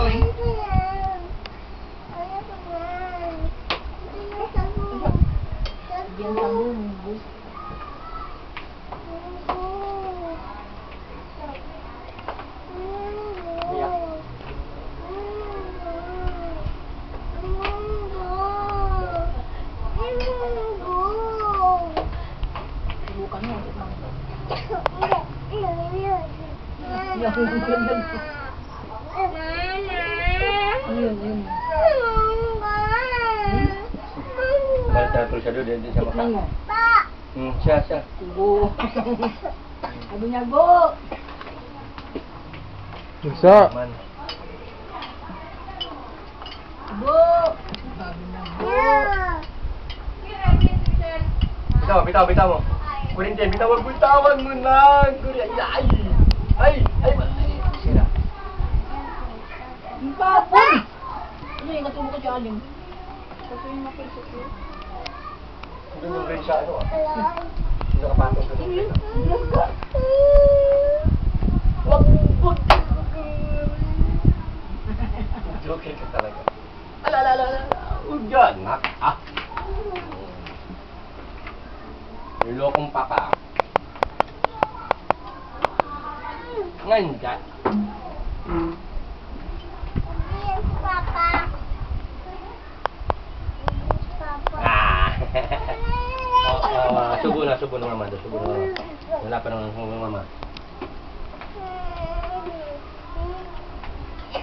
Toing. Diyan sa munggo. Subukan mo. Ayun, yun. Balik tayo tuloy siya doon, din siya maka. Hmm, siya, siya. Go. Sabi niya, go. Isa. Go. Sabi niya, go. Bitaw, bitaw, bitaw mo. Kunin din, bitaw, wag bitawan mo na. Kunin, ay, ay, ay, ay, sira. Ano yung natulog ko siya alin. Kasi yung napisip ko. Hindi mo rin siya ano ah. Hindi ka patong sa mga. Ka talaga. Ala, ala, ala, ala. Ujan. Nak, ah. Nilokong papa. Ah. Ngayon ka. Ngayon ka. Oh, oh, subo na, subo na mama. Subo na mama. Wala pa naman ng mama.